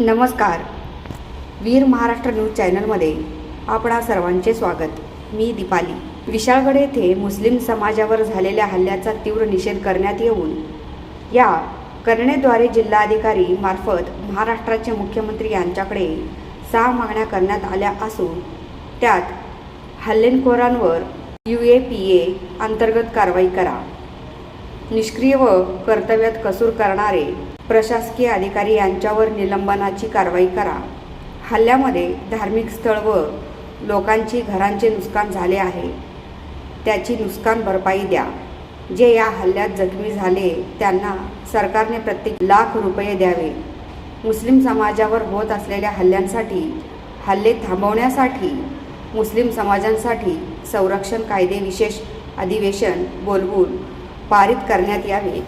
नमस्कार. वीर महाराष्ट्र न्यूज चॅनलमध्ये आपणा सर्वांचे स्वागत. मी दीपाली. विशाळगड येथे मुस्लिम समाजावर झालेल्या हल्ल्याचा तीव्र निषेध करण्यात येऊन या करणेद्वारे जिल्हाधिकारी मार्फत महाराष्ट्राचे मुख्यमंत्री यांच्याकडे सहा मागण्या करण्यात आल्या असून त्यात हल्लेखोरांवर यू ए पी ए अंतर्गत कारवाई करा. निष्क्रिय व कर्तव्यात कसूर करणारे प्रशासकीय अधिकारी यांच्यावर निलंबनाची कारवाई करा. हल्ल्यामध्ये धार्मिक स्थळ व लोकांची घरांचे नुकसान झाले आहे. त्याची नुकसान भरपाई द्या. जे या हल्ल्यात जखमी झाले त्यांना सरकारने प्रत्येक लाख रुपये द्यावे. मुस्लिम समाजावर होत असलेल्या हल्ल्यांसाठी हल्ले थांबवण्यासाठी मुस्लिम समाजांसाठी संरक्षण कायदे विशेष अधिवेशन बोलवून पारित करण्यात यावे.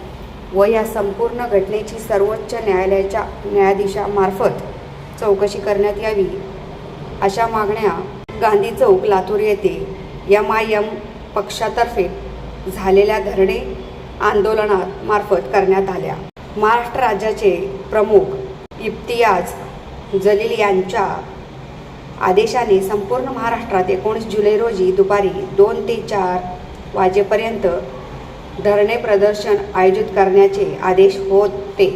व या संपूर्ण घटनेची सर्वोच्च न्यायालयाच्या न्यायाधीशामार्फत चौकशी करण्यात यावी. अशा मागण्या गांधी चौक लातूर येथे एम आय एम पक्षातर्फे झालेल्या धरणे आंदोलनात मार्फत करण्यात आल्या. महाराष्ट्र राज्याचे प्रमुख इफ्तियाज जलील यांच्या आदेशाने संपूर्ण महाराष्ट्रात एकोणीस जुलै रोजी दुपारी दोन ते चार वाजेपर्यंत धरणे प्रदर्शन आयोजित करण्याचे आदेश होते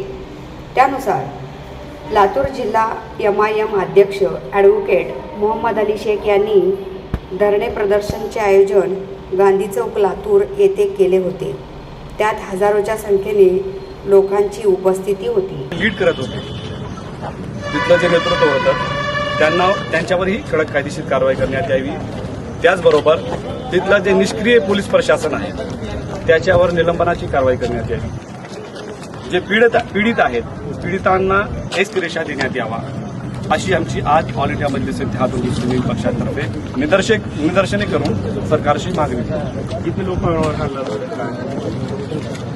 त्यानुसार लातूर जिल्हा एम आय एम अध्यक्ष ॲडव्होकेट मोहम्मद अली शेख यांनी धरणे प्रदर्शनचे आयोजन गांधी चौक लातूर येथे केले होते. त्यात हजारोच्या संख्येने लोकांची उपस्थिती होती. लीड करत होते. तिथलं जे नेतृत्व होतं त्यांना त्यांच्यावरही कडक कायदेशीर कारवाई करण्यात यावी. त्याचबरोबर तिथलं जे निष्क्रिय पोलीस प्रशासन आहे त्याच्यावर निलंबनाची कारवाई करण्यात यावी. जे पीडित पीडित आहेत पीडितांना एस रेषा देण्यात यावा. अशी आमची आज ऑल इंडिया मजलिस इत्तेहाद मुस्लिम पक्षातर्फे निदर्शक निदर्शने करून सरकारशी मागणी किती लोकांवर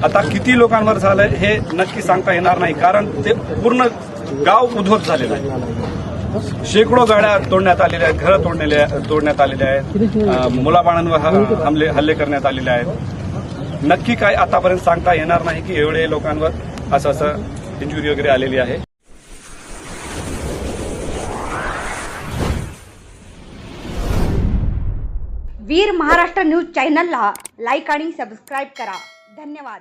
आता किती लोकांवर झालंय हे नक्की सांगता येणार नाही कारण ते पूर्ण गाव उद्ध्वस्त झालेलं आहे. शेकडो गाड्या तोडण्यात आलेल्या आहेत घरं तोडण्यात आलेल्या आहेत. मुलाबाळांवर हल्ले करण्यात आलेले आहेत. नक्की काय आतापर्यंत सांगता येणार नाही की एवढे लोकांवर असं असं इंजुरी वगैरे आलेली आहे. वीर महाराष्ट्र न्यूज चॅनलला लाईक आणि सबस्क्राईब करा. धन्यवाद.